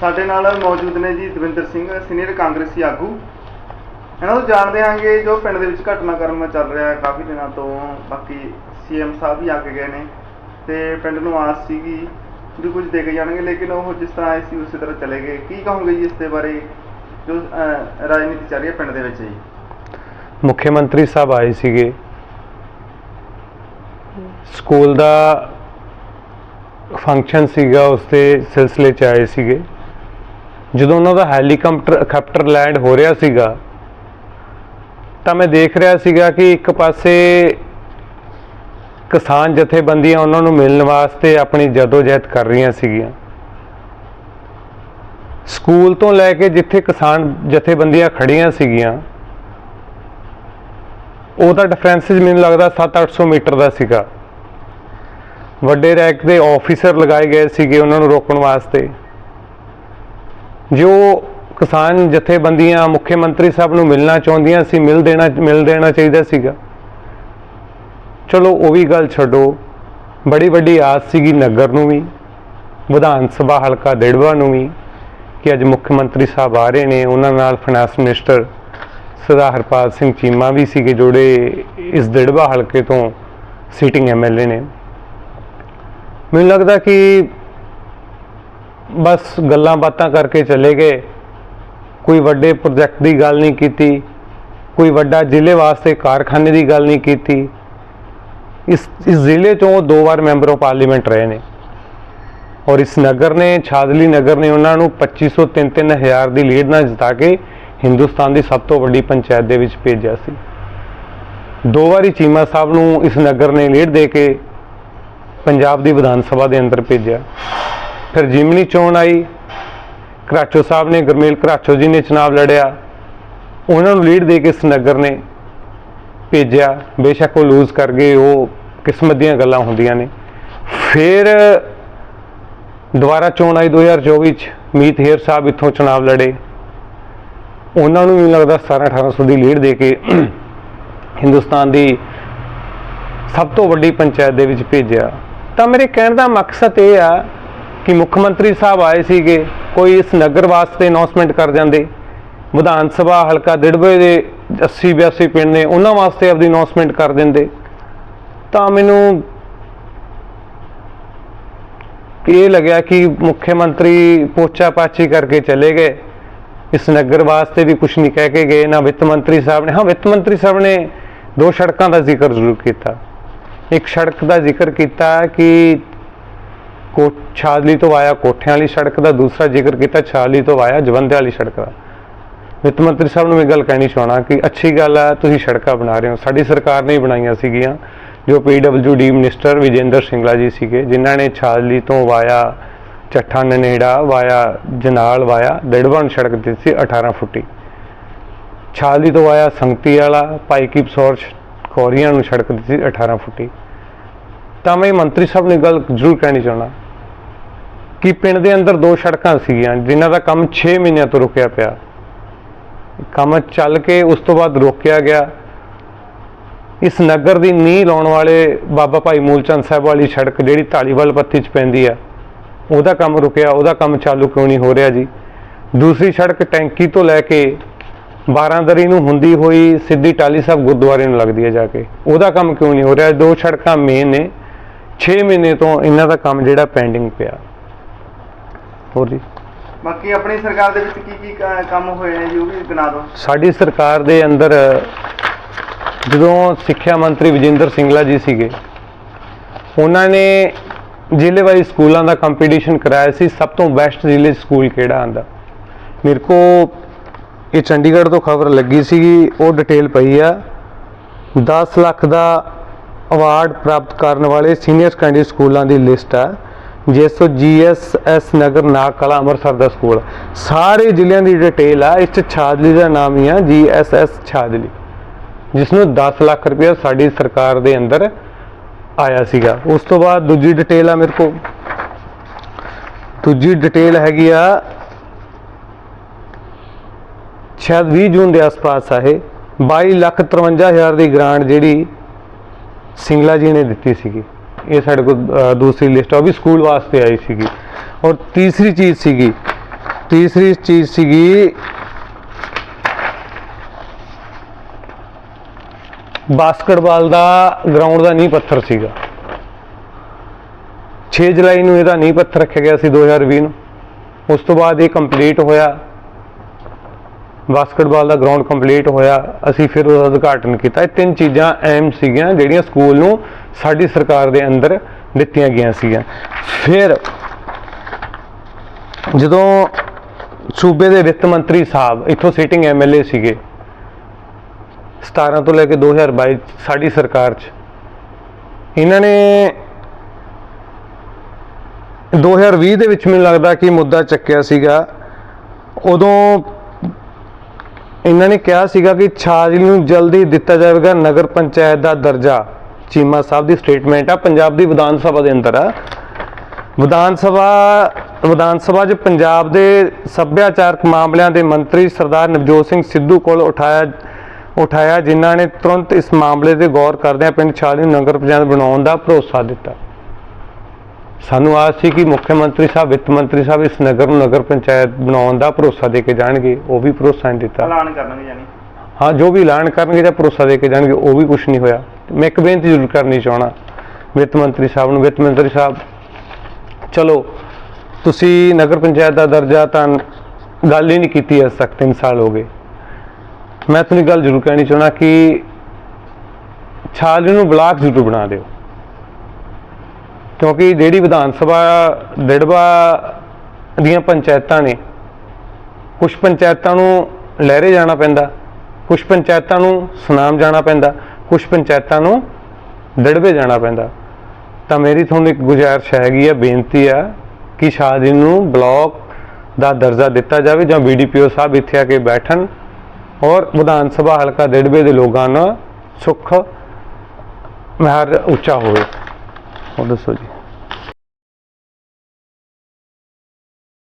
ਸਾਡੇ ਨਾਲ ਮੌਜੂਦ ਨੇ ਜੀ ਦਵਿੰਦਰ ਸਿੰਘ, ਸੀਨੀਅਰ ਕਾਂਗਰਸੀ ਆਗੂ। ਇਹਨਾਂ ਤੋਂ ਜਾਣਦੇ ਹਾਂਗੇ ਜੋ ਪਿੰਡ ਦੇ ਵਿੱਚ ਘਟਨਾਕ੍ਰਮ ਚੱਲ ਰਿਹਾ ਹੈ, ਕਾਫੀ ਦਿਨਾਂ ਤੋਂ ਬਾਕੀ ਸੀਐਮ ਸਾਹਿਬ ਵੀ ਆ ਕੇ ਗਏ ਨੇ ਤੇ ਪਿੰਡ ਨੂੰ ਆਸ ਸੀਗੀ ਵੀ ਕੁਝ ਦੇ ਕੇ ਜਾਣਗੇ, ਲੇਕਿਨ ਉਹ ਜਿਸ ਤਰ੍ਹਾਂ ਆਏ ਸੀ ਉਸੇ ਤਰ੍ਹਾਂ ਚਲੇ ਗਏ। ਕੀ ਕਹੋਗੇ ਜੀ ਇਸ ਦੇ ਬਾਰੇ, ਜੋ ਰਾਜਨੀਤੀ ਚੱਲ ਰਹੀ ਹੈ ਪਿੰਡ ਦੇ ਵਿੱਚ ਜੀ? ਮੁੱਖ ਮੰਤਰੀ ਸਾਹਿਬ ਆਏ ਸੀਗੇ। ਸਕੂਲ ਦਾ ਫੰਕਸ਼ਨ ਸੀਗਾ, ਉਸ ਦੇ ਸਿਲਸਿਲੇ 'ਚ ਆਏ ਸੀਗੇ। ਜਦੋਂ ਉਹਨਾਂ ਦਾ ਹੈਲੀਕਾਪਟਰ ਹੈਲੀਕਾਪਟਰ ਲੈਂਡ ਹੋ ਰਿਹਾ ਸੀਗਾ, ਤਾਂ ਮੈਂ ਦੇਖ ਰਿਹਾ ਸੀਗਾ ਕਿ ਇੱਕ ਪਾਸੇ ਕਿਸਾਨ ਜਥੇਬੰਦੀਆਂ ਉਹਨਾਂ ਨੂੰ ਮਿਲਣ ਵਾਸਤੇ ਆਪਣੀ ਜਦੋਜਹਿਦ ਕਰ ਰਹੀਆਂ ਸੀਗੀਆਂ। ਸਕੂਲ ਤੋਂ ਲੈ ਕੇ ਜਿੱਥੇ ਕਿਸਾਨ ਜਥੇਬੰਦੀਆਂ ਖੜੀਆਂ ਸੀਗੀਆਂ ਉਹਦਾ ਡਿਫਰੈਂਸ ਮੈਨੂੰ ਲੱਗਦਾ 7-800 ਮੀਟਰ ਦਾ ਸੀਗਾ। ਵੱਡੇ ਰੈਕ ਦੇ ਆਫੀਸਰ ਲਗਾਏ ਗਏ ਸੀਗੇ ਉਹਨਾਂ ਨੂੰ ਰੋਕਣ ਵਾਸਤੇ। ਜੋ ਕਿਸਾਨ ਜਥੇਬੰਦੀਆਂ, ਮੁੱਖ ਮੰਤਰੀ ਸਾਹਿਬ ਨੂੰ ਮਿਲਣਾ ਚਾਹੁੰਦੀਆਂ ਸੀ, ਮਿਲ ਦੇਣਾ ਮਿਲ ਦੇਣਾ ਚਾਹੀਦਾ ਸੀਗਾ। ਚਲੋ ਉਹ ਵੀ ਗੱਲ ਛੱਡੋ। ਬੜੀ ਵੱਡੀ ਆਸ ਸੀਗੀ ਨਗਰ ਨੂੰ ਵੀ, ਵਿਧਾਨ ਸਭਾ ਹਲਕਾ ਡੇੜਵਾ ਨੂੰ ਵੀ, ਕਿ ਅੱਜ ਮੁੱਖ ਮੰਤਰੀ ਸਾਹਿਬ ਆ ਰਹੇ ਨੇ। ਉਹਨਾਂ ਨਾਲ ਫਾਈਨਾਂਸ ਮਿਨਿਸਟਰ ਸਰਦਾਰ ਹਰਪਾਲ ਸਿੰਘ ਚੀਮਾ ਵੀ ਸੀਗੇ, ਜੋੜੇ ਇਸ ਡੇੜਵਾ ਹਲਕੇ ਤੋਂ ਸੀਟਿੰਗ ਐਮਐਲਏ ਨੇ। ਮੈਨੂੰ ਲੱਗਦਾ ਕਿ ਬਸ ਗੱਲਾਂ ਬਾਤਾਂ ਕਰਕੇ ਚਲੇ ਗਏ। ਕੋਈ ਵੱਡੇ ਪ੍ਰੋਜੈਕਟ ਦੀ ਗੱਲ ਨਹੀਂ ਕੀਤੀ। ਕੋਈ ਵੱਡਾ ਜ਼ਿਲ੍ਹੇ ਵਾਸਤੇ ਕਾਰਖਾਨੇ ਦੀ ਗੱਲ ਨਹੀਂ ਕੀਤੀ। ਇਸ ਇਸ ਜ਼ਿਲ੍ਹੇ ਤੋਂ ਦੋ ਵਾਰ ਮੈਂਬਰ ਆਫ ਪਾਰਲੀਮੈਂਟ ਰਹੇ ਨੇ। ਔਰ ਇਸ ਨਗਰ ਨੇ, ਛਾਦਲੀ ਨਗਰ ਨੇ ਉਹਨਾਂ ਨੂੰ 2500 ਤਿੰਨ ਹਜ਼ਾਰ ਦੀ ਲੀਡ ਨਾਲ ਜਿਤਾ ਕੇ ਹਿੰਦੁਸਤਾਨ ਦੀ ਸਭ ਤੋਂ ਵੱਡੀ ਪੰਚਾਇਤ ਦੇ ਵਿੱਚ ਭੇਜਿਆ ਸੀ। ਦੋ ਵਾਰੀ ਚੀਮਾ ਸਾਹਿਬ ਨੂੰ ਇਸ ਨਗਰ ਨੇ ਲੀਡ ਦੇ ਕੇ ਪੰਜਾਬ ਦੀ ਵਿਧਾਨ ਸਭਾ ਦੇ ਅੰਦਰ ਭੇਜਿਆ। ਫਿਰ ਜਿਮਨੀ ਚੋਣ ਆਈ। ਘਰਾਚੋ ਸਾਹਿਬ ਨੇ ਗੁਰਮੇਲ ਘਰਾਚੋ ਜੀ ਨੇ ਚੁਣਾਵ ਲੜਿਆ। ਉਹਨਾਂ ਨੂੰ ਲੀਡ ਦੇ ਕੇ ਇਸ ਨਗਰ ਨੇ ਭੇਜਿਆ। ਬੇਸ਼ੱਕ ਉਹ ਲੂਜ਼ ਕਰ ਗਏ, ਉਹ ਕਿਸਮਤ ਦੀਆਂ ਗੱਲਾਂ ਹੁੰਦੀਆਂ ਨੇ। ਫਿਰ ਦੁਬਾਰਾ ਚੋਣ ਆਈ 2024 ਚ। ਮੀਤ ਹੇਰ ਸਾਹਿਬ ਇੱਥੋਂ ਚੁਣਾਵ ਲੜੇ। ਉਹਨਾਂ ਨੂੰ ਵੀ ਲੱਗਦਾ 17 1800 ਦੀ ਲੀਡ ਦੇ ਕੇ ਹਿੰਦੁਸਤਾਨ ਦੀ ਸਭ ਤੋਂ ਵੱਡੀ ਪੰਚਾਇਤ ਦੇ ਵਿੱਚ ਭੇਜਿਆ। ਤਾਂ ਮੇਰੇ ਕਹਿਣ ਦਾ ਮਕਸਦ ਇਹ ਆ ਕਿ ਮੁੱਖ ਮੰਤਰੀ ਸਾਹਿਬ ਆਏ ਸੀਗੇ, ਕੋਈ ਇਸ ਨਗਰ ਵਾਸਤੇ ਅਨਾਉਂਸਮੈਂਟ ਕਰ ਜਾਂਦੇ। ਵਿਧਾਨ ਸਭਾ ਹਲਕਾ ਦਿੜਬੇ ਦੇ 80 82 ਪਿੰਡ ਨੇ ਉਹਨਾਂ ਵਾਸਤੇ ਆਪਦੀ ਅਨਾਉਂਸਮੈਂਟ ਕਰ ਦਿੰਦੇ। ਤਾਂ ਮੈਨੂੰ ਇਹ ਲੱਗਿਆ ਕਿ ਮੁੱਖ ਮੰਤਰੀ ਪੋਚਾ ਪਾਚੀ ਕਰਕੇ ਚਲੇ ਗਏ। ਇਸ ਨਗਰ ਵਾਸਤੇ ਵੀ ਕੁਝ ਨਹੀਂ ਕਹਿ ਕੇ ਗਏ, ਨਾ ਵਿੱਤ ਮੰਤਰੀ ਸਾਹਿਬ ਨੇ। ਹਾਂ, ਵਿੱਤ ਮੰਤਰੀ ਸਾਹਿਬ ਨੇ ਦੋ ਸੜਕਾਂ ਦਾ ਜ਼ਿਕਰ ਜ਼ਰੂਰ ਕੀਤਾ। ਇੱਕ ਸੜਕ ਦਾ ਜ਼ਿਕਰ ਕੀਤਾ ਕਿ ਕੋ ਛਾਦਲੀ ਤੋਂ ਆਇਆ, ਕੋਠਿਆਂ ਵਾਲੀ ਸੜਕ ਦਾ ਦੂਸਰਾ ਜ਼ਿਕਰ ਕੀਤਾ ਛਾਦਲੀ ਤੋਂ ਆਇਆ ਜਵੰਦੇ ਵਾਲੀ ਸੜਕ ਦਾ। ਵਿੱਤ ਮੰਤਰੀ ਸਾਹਿਬ ਨੂੰ ਮੈਂ ਗੱਲ ਕਹਿਣੀ ਚਾਹਣਾ ਕਿ ਅੱਛੀ ਗੱਲ ਹੈ ਤੁਸੀਂ ਸੜਕਾਂ ਬਣਾ ਰਹੇ ਹੋ। ਸਾਡੀ ਸਰਕਾਰ ਨੇ ਹੀ ਬਣਾਈਆਂ ਸੀਗੀਆਂ, ਜੋ ਡੀ ਮਿਨਿਸਟਰ ਵਿਜੇਂਦਰ ਸਿੰਗਲਾ ਜੀ ਸੀਗੇ, ਜਿਨ੍ਹਾਂ ਨੇ ਛਾਦਲੀ ਤੋਂ via Chatha Nanhera, via Janal, via Darwan ਸੜਕ ਦਿੱਤੀ ਸੀ 18 ਫੁੱਟੀ। ਛਾਦਲੀ ਤੋਂ ਆਇਆ ਸੰਗਤੀ ਵਾਲਾ ਭਾਈ ਕੀ ਪਸੌਰ ਖੋਰੀਆਂ ਨੂੰ ਸੜਕ ਦਿੱਤੀ ਸੀ 18 ਫੁੱਟੀ। ਤਾਂ ਮੈਂ ਮੰਤਰੀ ਸਾਹਿਬ ਨੇ ਗੱਲ ਜ਼ਰੂਰ ਕਹਿਣੀ ਚਾਹਣਾ ਕਿ ਪਿੰਡ ਦੇ ਅੰਦਰ ਦੋ ਸੜਕਾਂ ਸੀਗੀਆਂ ਜਿਨ੍ਹਾਂ ਦਾ ਕੰਮ 6 ਮਹੀਨਿਆਂ ਤੋਂ ਰੁਕਿਆ ਪਿਆ। ਕੰਮ ਚੱਲ ਕੇ ਉਸ ਤੋਂ ਬਾਅਦ ਰੋਕਿਆ ਗਿਆ। ਇਸ ਨਗਰ ਦੀ ਨੀਂਹ ਲਾਉਣ ਵਾਲੇ ਬਾਬਾ ਭਾਈ ਮੂਲਚੰਦ ਸਾਹਿਬ ਵਾਲੀ ਸੜਕ ਜਿਹੜੀ ਢਾਲੀਵਾਲ ਪੱਤੀ ਚ ਪੈਂਦੀ ਆ, ਉਹਦਾ ਕੰਮ ਰੁਕਿਆ, ਉਹਦਾ ਕੰਮ ਚਾਲੂ ਕਿਉਂ ਨਹੀਂ ਹੋ ਰਿਹਾ ਜੀ? ਦੂਸਰੀ ਸੜਕ ਟੈਂਕੀ ਤੋਂ ਲੈ ਕੇ ਬਾਰਾਂਦਰੀ ਨੂੰ ਹੁੰਦੀ ਹੋਈ ਸਿੱਧੀ ਟਾਲੀ ਸਾਹਿਬ ਗੁਰਦੁਆਰੇ ਨੂੰ ਲੱਗਦੀ ਹੈ ਜਾ ਕੇ। ਉਹਦਾ ਕੰਮ ਕਿਉਂ ਨਹੀਂ ਹੋ ਰਿਹਾ? ਦੋ ਸੜਕਾਂ ਮੇਨ ਨੇ। 6 ਮਹੀਨੇ ਤੋਂ ਇਹਨਾਂ ਦਾ ਕੰਮ ਜਿਹੜਾ ਪੈਂਡਿੰਗ ਪਿਆ। ਹੋਰ ਜੀ। ਬਾਕੀ ਆਪਣੀ ਸਰਕਾਰ ਦੇ ਵਿੱਚ ਕੀ ਕੀ ਕ- ਕੰਮ ਹੋਏ ਨੇ ਜੀ ਉਹ ਵੀ ਗਿਣਾ ਦਿਓ। ਸਾਡੀ ਸਰਕਾਰ ਦੇ ਅੰਦਰ ਜਦੋਂ ਸਿੱਖਿਆ ਮੰਤਰੀ ਵਿਜੇਂਦਰ ਸਿੰਗਲਾ ਜੀ ਸੀਗੇ ਉਹਨਾਂ ਨੇ ਜ਼ਿਲ੍ਹੇ ਵਾਈ ਸਕੂਲਾਂ ਦਾ ਕੰਪੀਟੀਸ਼ਨ ਕਰਾਇਆ ਸੀ ਸਭ ਤੋਂ ਬੈਸਟ ਜ਼ਿਲ੍ਹੇ 'ਚ ਸਕੂਲ ਕਿਹੜਾ ਆਂਦਾ? ਮੇਰੇ ਕੋ ਇਹ ਚੰਡੀਗੜ੍ਹ ਤੋਂ ਖਬਰ ਲੱਗੀ ਸੀਗੀ ਉਹ ਡਿਟੇਲ ਪਈ ਆ। 10 ਲੱਖ ਦਾ ਅਵਾਰਡ ਪ੍ਰਾਪਤ ਕਰਨ ਵਾਲੇ ਸੀਨੀਅਰ ਸੈਕੰਡਰੀ ਸਕੂਲਾਂ ਦੀ ਲਿਸਟ ਆ ਜਿਸ ਤੋਂ ਜੀਐਸਐਸ ਨਗਰ ਨਾਗ ਕਲਾ ਅੰਮ੍ਰਿਤਸਰ ਦਾ ਸਕੂਲ। ਸਾਰੇ ਜ਼ਿਲ੍ਹਿਆਂ ਦੀ ਡਿਟੇਲ ਆ, ਇਸ ਚ ਛਾਜਲੀ ਦਾ ਨਾਮ ਹੀ ਆ, ਜੀਐਸਐਸ ਛਾਜਲੀ ਜਿਸ ਨੂੰ 10 ਲੱਖ ਰੁਪਏ ਸਾਡੀ ਸਰਕਾਰ ਦੇ ਅੰਦਰ ਆਇਆ ਸੀਗਾ। ਉਸ ਤੋਂ ਬਾਅਦ ਦੂਜੀ ਡਿਟੇਲ ਆ ਮੇਰੇ ਕੋਲ। ਦੂਜੀ ਡਿਟੇਲ ਹੈਗੀ ਆ, ਸ਼ਾਇਦ 20 ਜੂਨ ਦੇ ਆਸ-ਪਾਸ ਆ ਇਹ। 22 ਲੱਖ 53 ਹਜ਼ਾਰ ਦੀ ਗ੍ਰਾਂਟ ਜਿਹੜੀ ਸਿੰਗਲਾ ਜੀ ਨੇ ਦਿੱਤੀ ਸੀਗੀ। ਇਹ ਸਾਡੇ ਕੋਲ ਦੂਸਰੀ ਲਿਸਟ ਆ। ਉਹ ਵੀ ਸਕੂਲ ਵਾਸਤੇ ਆਈ ਸੀਗੀ। ਔਰ ਤੀਸਰੀ ਚੀਜ਼ ਸੀਗੀ, ਤੀਸਰੀ ਚੀਜ਼ ਸੀਗੀ, ਬਾਸਕਟਬਾਲ ਦਾ ਗਰਾਊਂਡ ਦਾ ਨੀਂਹ ਪੱਥਰ ਸੀਗਾ। 6 ਜੁਲਾਈ ਨੂੰ ਇਹਦਾ ਨੀਂਹ ਪੱਥਰ ਰੱਖਿਆ ਗਿਆ ਸੀ 2020 ਨੂੰ। ਉਸ ਤੋਂ ਬਾਅਦ ਇਹ ਕੰਪਲੀਟ ਹੋਇਆ। ਬਾਸਕਟਬਾਲ ਦਾ ਗਰਾਊਂਡ ਕੰਪਲੀਟ ਹੋਇਆ, ਅਸੀਂ ਫਿਰ ਉਹਦਾ ਉਦਘਾਟਨ ਕੀਤਾ। ਇਹ ਤਿੰਨ ਚੀਜ਼ਾਂ ਐਮ ਸੀਗੀਆਂ ਜਿਹੜੀਆਂ ਸਕੂਲ ਨੂੰ ਸਾਡੀ ਸਰਕਾਰ ਦੇ ਅੰਦਰ ਦਿੱਤੀਆਂ ਗਈਆਂ ਸੀਗੀਆਂ। ਫਿਰ ਜਦੋਂ ਸੂਬੇ ਦੇ ਵਿੱਤ ਮੰਤਰੀ ਸਾਹਿਬ, ਇੱਥੋਂ ਸਿਟਿੰਗ ਐਮਐਲਏ ਸੀਗੇ 17 ਤੋਂ ਲੈ ਕੇ 2022 ਸਾਡੀ ਸਰਕਾਰ 'ਚ, ਇਹਨਾਂ ਨੇ 2020 ਦੇ ਵਿੱਚ ਮੈਨੂੰ ਲੱਗਦਾ ਕਿ ਮੁੱਦਾ ਚੱਕਿਆ ਸੀਗਾ। ਉਦੋਂ ਇਹਨਾਂ ਨੇ ਕਿਹਾ ਸੀਗਾ ਕਿ ਛਾਜਲੀ ਨੂੰ ਜਲਦੀ ਦਿੱਤਾ ਜਾਵੇਗਾ ਨਗਰ ਪੰਚਾਇਤ ਦਾ ਦਰਜਾ। ਚੀਮਾ ਸਾਹਿਬ ਦੀ ਸਟੇਟਮੈਂਟ ਆ, ਪੰਜਾਬ ਦੀ ਵਿਧਾਨ ਸਭਾ ਦੇ ਅੰਦਰ ਆ। ਵਿਧਾਨ ਸਭਾ ਵਿਧਾਨ ਸਭਾ 'ਚ ਪੰਜਾਬ ਦੇ ਸੱਭਿਆਚਾਰਕ ਮਾਮਲਿਆਂ ਦੇ ਮੰਤਰੀ ਸਰਦਾਰ ਨਵਜੋਤ ਸਿੰਘ ਸਿੱਧੂ ਕੋਲ ਉਠਾਇਆ ਉਠਾਇਆ, ਜਿਨ੍ਹਾਂ ਨੇ ਤੁਰੰਤ ਇਸ ਮਾਮਲੇ ਤੇ ਗੌਰ ਕਰਦਿਆਂ ਪਿੰਡ ਛਾਲੀ ਨੂੰ ਨਗਰ ਪੰਚਾਇਤ ਬਣਾਉਣ ਦਾ ਭਰੋਸਾ ਦਿੱਤਾ। ਸਾਨੂੰ ਆਸ ਸੀ ਕਿ ਮੁੱਖ ਮੰਤਰੀ ਸਾਹਿਬ ਵਿੱਤ ਮੰਤਰੀ ਸਾਹਿਬ ਇਸ ਨਗਰ ਨੂੰ ਨਗਰ ਪੰਚਾਇਤ ਬਣਾਉਣ ਦਾ ਭਰੋਸਾ ਦੇ ਕੇ ਜਾਣਗੇ ਉਹ ਵੀ ਭਰੋਸਾ ਨਹੀਂ ਦਿੱਤਾ। ਐਲਾਨ ਕਰਨਗੇ ਯਾਨੀ ਹਾਂ ਜੋ ਵੀ ਐਲਾਨ ਕਰਨਗੇ ਜਾਂ ਭਰੋਸਾ ਦੇ ਕੇ ਜਾਣਗੇ ਉਹ ਵੀ ਕੁਝ ਨਹੀਂ ਹੋਇਆ। ਮੈਂ ਇੱਕ ਬੇਨਤੀ ਜ਼ਰੂਰ ਕਰਨੀ ਚਾਹਣਾ ਵਿੱਤ ਮੰਤਰੀ ਸਾਹਿਬ ਨੂੰ। ਵਿੱਤ ਮੰਤਰੀ ਸਾਹਿਬ ਚਲੋ ਤੁਸੀਂ ਨਗਰ ਪੰਚਾਇਤ ਦਾ ਦਰਜਾ ਤਾਂ ਗੱਲ ਹੀ ਨਹੀਂ ਕੀਤੀ ਅੱਜ ਤੱਕ 3 ਸਾਲ ਹੋ ਗਏ। ਮੈਂ ਤੁਹਾਨੂੰ ਗੱਲ ਜ਼ਰੂਰ ਕਹਿਣੀ ਚਾਹਣਾ ਕਿ ਛਾਜਲੀ ਨੂੰ ਬਲਾਕ ਜ਼ਰੂਰ ਬਣਾ ਦਿਓ। ਕਿਉਂਕਿ ਜਿਹੜੀ ਵਿਧਾਨ ਸਭਾ ਡਿੜਵਾ ਦੀਆਂ ਪੰਚਾਇਤਾਂ ਨੇ ਕੁਝ ਪੰਚਾਇਤਾਂ ਨੂੰ ਲਹਿਰੇ ਜਾਣਾ ਪੈਂਦਾ ਕੁਝ ਪੰਚਾਇਤਾਂ ਨੂੰ ਸੁਨਾਮ ਜਾਣਾ ਪੈਂਦਾ ਕੁਝ ਪੰਚਾਇਤਾਂ ਨੂੰ ਡਿੜਵੇ ਜਾਣਾ ਪੈਂਦਾ। ਤਾਂ ਮੇਰੀ ਤੁਹਾਨੂੰ ਇੱਕ ਗੁਜ਼ਾਰਿਸ਼ ਹੈਗੀ ਆ, ਬੇਨਤੀ ਆ ਕਿ ਸ਼ਾਦੀ ਨੂੰ ਬਲਾਕ ਦਾ ਦਰਜਾ ਦਿੱਤਾ ਜਾਵੇ ਜਾਂ ਬੀਡੀਪੀਓ ਸਾਹਿਬ ਇੱਥੇ ਆ ਕੇ ਬੈਠਣ ਔਰ ਵਿਧਾਨ ਸਭਾ ਹਲਕਾ ਡਿੜਵੇ ਦੇ ਲੋਕਾਂ ਨਾਲ ਸੁੱਖ ਮਹਿਰ ਉੱਚਾ ਹੋਵੇ। ਉਹ ਦੱਸੋ ਜੀ।